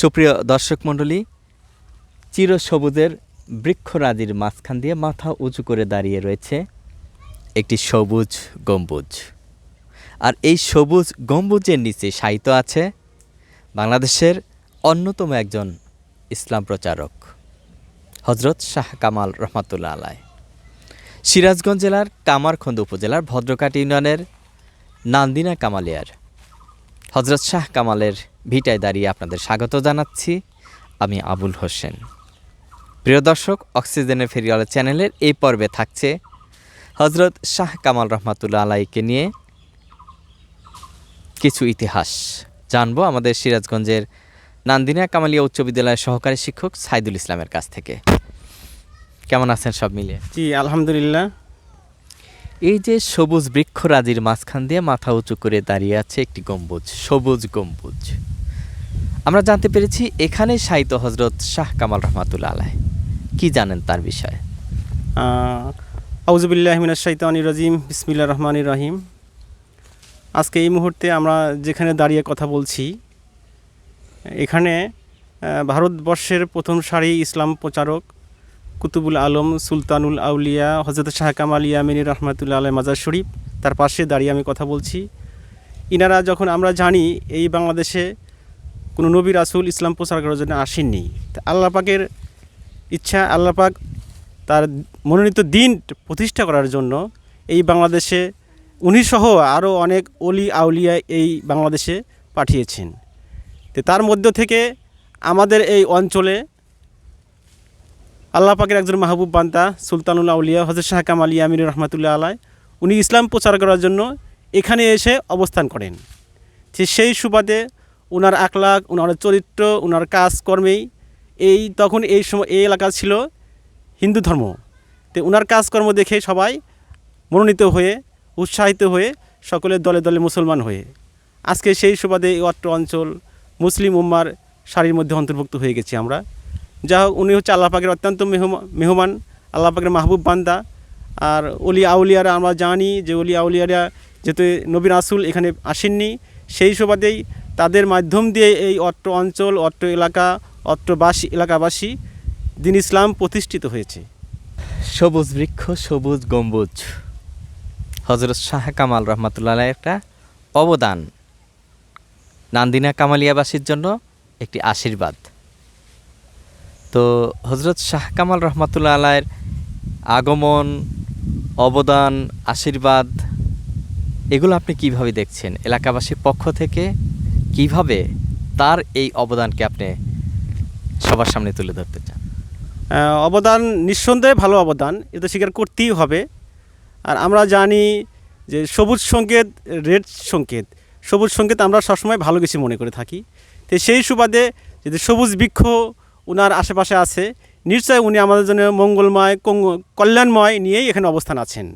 সুপ্রিয় দর্শক মণ্ডলী, চিরসবুজের বৃক্ষরাজির মাঝখান দিয়ে মাথা উঁচু করে দাঁড়িয়ে রয়েছে একটি সবুজ গম্বুজ। আর এই সবুজ গম্বুজের নিচে শায়িত আছে বাংলাদেশের অন্যতম একজন ইসলাম প্রচারক হজরত শাহ কামাল রহমাতুল্লাহ আলাই। সিরাজগঞ্জ জেলার কামারখন্দ উপজেলার ভদ্রকাট ইউনিয়নের নান্দিনা কামালিয়ার হজরত শাহ কামালের ভিটায় দাঁড়িয়ে আপনাদের স্বাগত জানাচ্ছি। আমি আবুল হোসেন। প্রিয় দর্শক, অক্সিজেনের ফেরিওয়ালা চ্যানেলের এই পর্বে থাকছে হজরত শাহ কামাল রহমাতুল্লাহ আলাইকে নিয়ে কিছু ইতিহাস। জানব আমাদের সিরাজগঞ্জের নান্দিনা কামালিয়া উচ্চ বিদ্যালয়ের সহকারী শিক্ষক সাইদুল ইসলামের কাছ থেকে। কেমন আছেন সব মিলিয়ে? জি, আলহামদুলিল্লাহ। এই যে সবুজ বৃক্ষরাজির মাঝখান দিয়ে মাথা উঁচু করে দাঁড়িয়ে আছে একটি গম্বুজ, সবুজ গম্বুজ। আমরা জানতে পেরেছি এখানে সাহিত্য হজরত শাহ কামাল রহমাতুল্লাহ আলাহ কি জানেন তার বিষয়ে? আউজুবিল্লাহমিনা শৈতানি রাজিম বিসমিল্লা রহমানির রহিম। আজকে এই মুহূর্তে আমরা যেখানে দাঁড়িয়ে কথা বলছি, এখানে ভারতবর্ষের প্রথম সারি ইসলাম প্রচারক কুতুবুল আলম, সুলতানুল আউলিয়া হজরত শাহ কামাল ইয়ামিনী রহমাতুল্লাহ আলহ মাজার শরীফ, তার পাশে দাঁড়িয়ে আমি কথা বলছি। ইনারা যখন আমরা জানি এই বাংলাদেশে কোনো নবী রাসুল ইসলাম প্রচার করার জন্য আসেননি, তা আল্লাহ পাকের ইচ্ছা, আল্লাহ পাক তার মনোনীত দিন প্রতিষ্ঠা করার জন্য এই বাংলাদেশে উনি সহ আরও অনেক অলি আউলিয়া এই বাংলাদেশে পাঠিয়েছেন। তো তার মধ্য থেকে আমাদের এই অঞ্চলে আল্লাহ পাকের একজন মাহবুব বান্তা সুলতানুল আউলিয়া হজরত শাহ কামাল ইয়ামির রহমাতুল্লাহ আলাই উনি ইসলাম প্রচার করার জন্য এখানে এসে অবস্থান করেন। সেই সুবাদে ওনার আকলাক ওনার চরিত্র ওনার কাজকর্মেই এই, তখন এই সময় এই এলাকা ছিল হিন্দু ধর্ম। তো ওনার কাজকর্ম দেখে সবাই মনোনীত হয়ে, উৎসাহিত হয়ে সকলের দলে দলে মুসলমান হয়ে। আজকে সেই সুবাদে এই অট্ট অঞ্চল মুসলিম উম্মার সারির মধ্যে অন্তর্ভুক্ত হয়ে গেছি আমরা। যা হোক উনি হচ্ছে আল্লাহ অত্যন্ত মেহমা- মেহমান, আল্লাহ পাকের মাহবুব বান্দা। আর অলি আউলিয়ারা আমরা জানি যে অলি আউলিয়ারা যেহেতু নবীন আসুল এখানে আসেননি, সেই সুবাদেই তাদের মাধ্যম দিয়ে এই অট্ট অঞ্চল, অট্ট এলাকা, অট্টবাসী, এলাকাবাসী দিন ইসলাম প্রতিষ্ঠিত হয়েছে। সবুজ বৃক্ষ, সবুজ গম্বুজ। হজরত শাহ কামাল রহমাতুল্লাহ একটা অবদান। নান্দিনা কামালিয়াবাসীর জন্য একটি আশীর্বাদ। তো হজরত শাহ কামাল রহমাতুল্লাহ আলাইয়ের আগমন, অবদান, আশীর্বাদ, এগুলো আপনি কীভাবে দেখছেন? এলাকাবাসীর পক্ষ থেকে কীভাবে তার এই অবদানকে আপনি সবার সামনে তুলে ধরতে চান? অবদান নিঃসন্দেহে ভালো অবদান। এটা স্বীকার করতেই হবে। আর আমরা জানি যে সবুজ সংকেত, রেড সংকেত। সবুজ সংকেত আমরা সবসময় ভালো কিছু মনে করে থাকি। তো সেই সুবাদে যদি সবুজ বৃক্ষ ওনার আশেপাশে আছে। নিশ্চয় উনি আমাদের জন্য মঙ্গলময় কল্যাণময় নিয়েই এখানে অবস্থান আছেন।